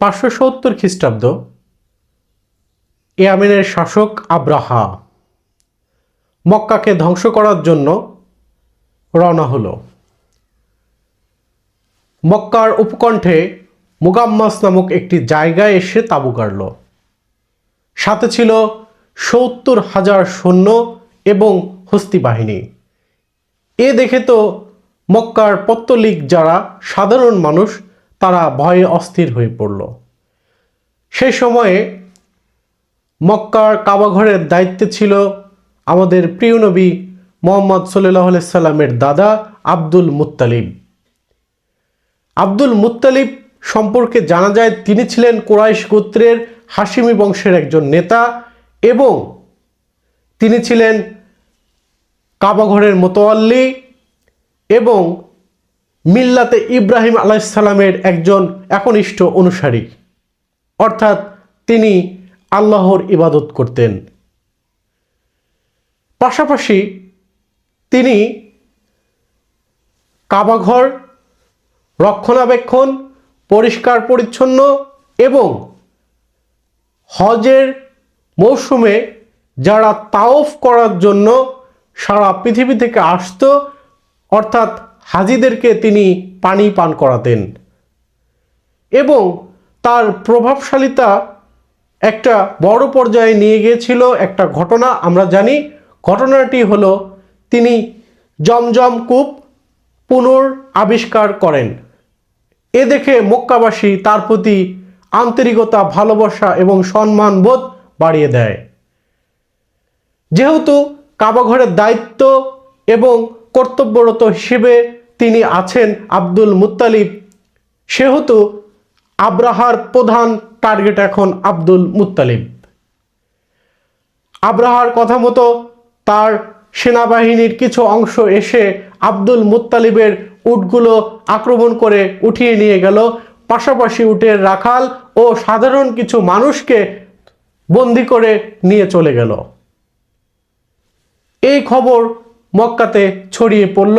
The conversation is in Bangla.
পাঁচশো সত্তর খ্রিস্টাব্দ ইয়ামেনের শাসক আব্রাহা মক্কাকে ধ্বংস করার জন্য রওনা হলো। মক্কার উপকণ্ঠে মুগাম্মাস নামক একটি জায়গায় এসে তাঁবু গাড়ল। সাথে ছিল সত্তর হাজার সৈন্য এবং হস্তি বাহিনী। এ দেখে তো মক্কার পত্তলিক যারা সাধারণ মানুষ তারা ভয়ে অস্থির হয়ে পড়ল। সেই সময়ে মক্কার কাবাঘরের দায়িত্বে ছিল আমাদের প্রিয় নবী মোহাম্মদ সাল্লাহ সাল্লামের দাদা আব্দুল মুত্তালিব। আব্দুল মুত্তালিব সম্পর্কে জানা যায় তিনি ছিলেন কোরাইশ গোত্রের হাসিমি বংশের একজন নেতা এবং তিনি ছিলেন কাবাঘরের মোতোয়াল্লি এবং মিল্লাতে ইব্রাহিম আলাইসাল্লামের একজন একনিষ্ঠ অনুসারী। অর্থাৎ তিনি আল্লাহর ইবাদত করতেন। পাশাপাশি তিনি কাবাঘর, রক্ষণাবেক্ষণ, পরিষ্কার পরিচ্ছন্ন এবং হজের মৌসুমে যারা তাওফ করার জন্য সারা পৃথিবী থেকে আসতো, অর্থাৎ হাজিদেরকে তিনি পানি পান করাতেন। এবং তার প্রভাবশালীতা একটা বড় পর্যায়ে নিয়ে গিয়েছিল একটা ঘটনা, আমরা জানি। ঘটনাটি হলো, তিনি জমজম কূপ পুনর আবিষ্কার করেন। এ দেখে মক্কাবাসী তার প্রতি আন্তরিকতা, ভালোবাসা এবং সম্মানবোধ বাড়িয়ে দেয়। যেহেতু কাবাঘরের দায়িত্ব এবং কর্তব্যরত হিসেবে তিনি আছেন আব্দুল মুত্তালিব। সেহেতু আব্রাহার প্রধান টার্গেট এখন আব্দুল মুত্তালিব। আব্রাহার কথা মতো তার সেনাবাহিনীর কিছু অংশ এসে আব্দুল মুত্তালিবের উটগুলো আক্রমণ করে উঠিয়ে নিয়ে গেল। পাশাপাশি উটের রাখাল ও সাধারণ কিছু মানুষকে বন্দি করে নিয়ে চলে গেল। এই খবর মক্কাতে ছড়িয়ে পড়ল।